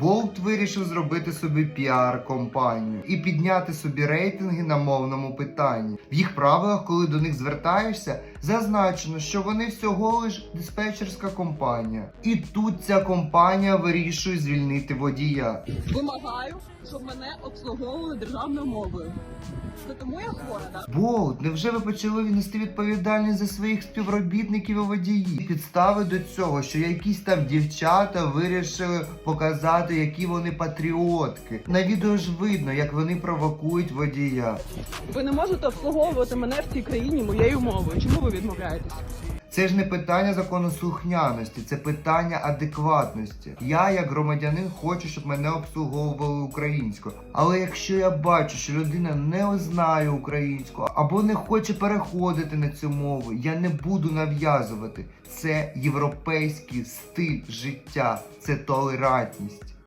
Болт вирішив зробити собі піар-компанію і підняти собі рейтинги на мовному питанні. В їх правилах, коли до них звертаєшся, зазначено, що вони всього лиш диспетчерська компанія. І тут ця компанія вирішує звільнити водія. Вимагаю, щоб мене обслуговували державною мовою. Це тому я хвора, так? Болт, невже ви почали нести відповідальність за своїх співробітників і водіїв? Підстави до цього, що якісь там дівчата вирішили показати, які вони патріотки. На відео ж видно, як вони провокують водія. Ви не можете обслуговувати мене в цій країні моєю мовою. Чому ви відмовляєтесь? Це ж не питання законослухняності, це питання адекватності. Я, як громадянин, хочу, щоб мене обслуговували українською. Але якщо я бачу, що людина не знає українську або не хоче переходити на цю мову, я не буду нав'язувати. Це європейський стиль життя, це толерантність.